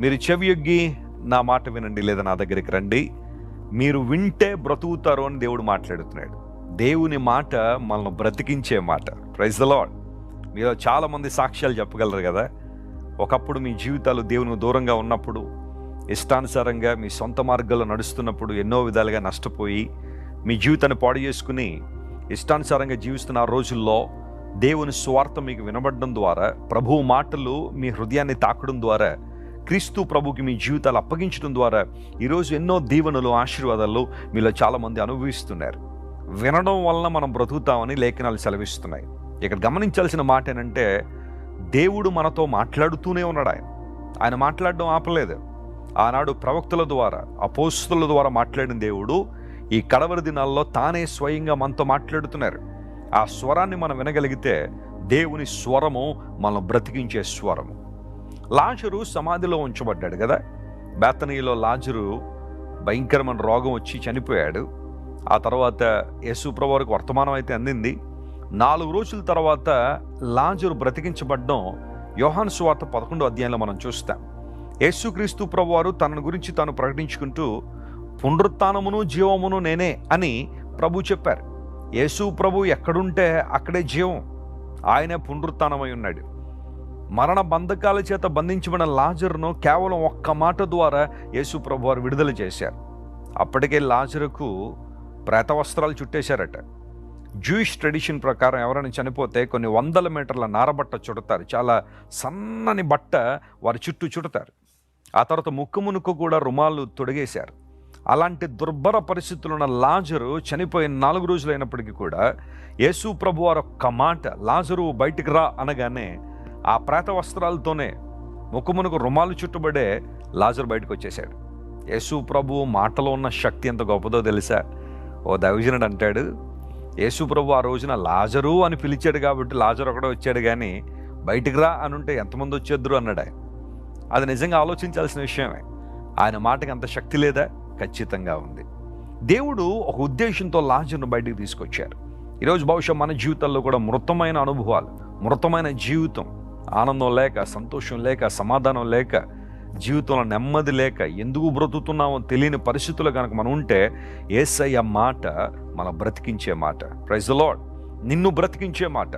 మీరు చెవియొగ్గి నా మాట వినండి లేదా నా దగ్గరికి రండి. మీరు వింటే బ్రతుకుతారు అని దేవుడు మాట్లాడుతున్నాడు. దేవుని మాట మనల్ని బ్రతికించే మాట. ప్రైజ్ ద లాడ్ మీలో చాలామంది సాక్ష్యాలు చెప్పగలరు కదా? ఒకప్పుడు మీ జీవితాలు దేవునికి దూరంగా ఉన్నప్పుడు ఇష్టానుసారంగా మీ సొంత మార్గాల్లో నడుస్తున్నప్పుడు ఎన్నో విధాలుగా నష్టపోయి మీ జీవితాన్ని పాడు చేసుకుని ఇష్టానుసారంగా జీవిస్తున్న ఆ రోజుల్లో దేవుని స్వార్థం మీకు వినబడడం ద్వారా ప్రభువు మాటలు మీ హృదయాన్ని తాకడం ద్వారా క్రీస్తు ప్రభుకి మీ జీవితాలు అప్పగించడం ద్వారా ఈరోజు ఎన్నో దీవెనలు ఆశీర్వాదాలు మీలో చాలామంది అనుభవిస్తున్నారు. వినడం వలన మనం బ్రతుకుతామని లేఖనాలు సెలవిస్తున్నాయి. ఇక్కడ గమనించాల్సిన మాట ఏంటంటే దేవుడు మనతో మాట్లాడుతూనే ఉన్నాడు ఆయన. ఆయన మాట్లాడడం ఆపలేదు. ఆనాడు ప్రవక్తల ద్వారా అపోస్తుల ద్వారా మాట్లాడిన దేవుడు ఈ కడవరి దినాల్లో తానే స్వయంగా మనతో మాట్లాడుతున్నారు. ఆ స్వరాన్ని మనం వినగలిగితే దేవుని స్వరము మనం బ్రతికించే స్వరము. లాజరు సమాధిలో ఉంచబడ్డాడు కదా? బేతనీలో లాజరు భయంకరమైన రోగం వచ్చి చనిపోయాడు. ఆ తర్వాత యేసుప్రభు వారికి వర్తమానం అయితే అందింది. నాలుగు రోజుల తర్వాత లాజరు బ్రతికించబడ్డం యోహాన్ సువార్త పదకొండో అధ్యాయంలో మనం చూస్తాం. యేసుక్రీస్తు ప్రభువారు తనను తన గురించి తాను ప్రకటించుకుంటూ పునరుత్నమును జీవమును నేనే అని ప్రభు చెప్పారు. యేసు ప్రభు ఎక్కడుంటే అక్కడే జీవం. ఆయనే పునరుత్నమై ఉన్నాడు. మరణ బంధకాల చేత బంధించబడిన లాజరును కేవలం ఒక్క మాట ద్వారా యేసు ప్రభు వారు విడుదల చేశారు. అప్పటికే లాజరుకు ప్రేత వస్త్రాలు చుట్టేశారట. జూయిష్ ట్రెడిషన్ ప్రకారం ఎవరైనా చనిపోతే కొన్ని వందల మీటర్ల నారబట్ట చుడతారు. చాలా సన్నని బట్ట వారి చుట్టూ చుడతారు. ఆ తర్వాత ముక్కు మునుక్కు కూడా రుమాలు తొడిగేశారు. అలాంటి దుర్భర పరిస్థితులు ఉన్న లాజరు చనిపోయిన నాలుగు రోజులైనప్పటికీ కూడా యేసు ప్రభు వారు ఒక్క మాట లాజరు బయటికి రా అనగానే ఆ ప్రాత వస్త్రాలతోనే ముఖమునకు రుమాలు చుట్టుబడే లాజరు బయటకు వచ్చేసాడు యేసు ప్రభు మాటలో ఉన్న శక్తి ఎంత గొప్పదో తెలుసా? ఓ దైవజనుడు అంటాడు యేసు ప్రభు ఆ రోజున లాజరు అని పిలిచాడు కాబట్టి లాజరు ఒకడే వచ్చాడు కానీ బయటికి రా అని ఉంటే ఎంతమంది వచ్చేద్దరు అన్నాడు ఆయన. అది నిజంగా ఆలోచించాల్సిన విషయమే. ఆయన మాటకి అంత శక్తి లేదా? ఖచ్చితంగా ఉంది. దేవుడు ఒక ఉద్దేశంతో లాజర్ను బయటికి తీసుకొచ్చారు. ఈరోజు బహుశా మన జీవితాల్లో కూడా మృతమైన అనుభవాలు మృతమైన జీవితం ఆనందం లేక సంతోషం లేక సమాధానం లేక జీవితంలో నెమ్మది లేక ఎందుకు బ్రతుకుతున్నామో తెలియని పరిస్థితులు కనుక మనం ఉంటే ఏసయ్య మాట మన బ్రతికించే మాట. ప్రైజ్ లాడ్ నిన్ను బ్రతికించే మాట.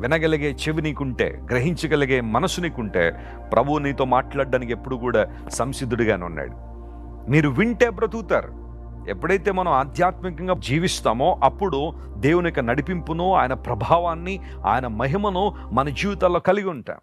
వినగలిగే చెవి నీకుంటే గ్రహించగలిగే మనసు నీకుంటే ప్రభువు నీతో మాట్లాడడానికి ఎప్పుడు కూడా సంసిద్ధుడిగానే ఉన్నాడు. మీరు వింటే బ్రతుకుతారు. ఎప్పుడైతే మనం ఆధ్యాత్మికంగా జీవిస్తామో అప్పుడు దేవుని యొక్క నడిపింపును ఆయన ప్రభావాన్ని ఆయన మహిమను మన జీవితాల్లో కలిగి ఉంటాం.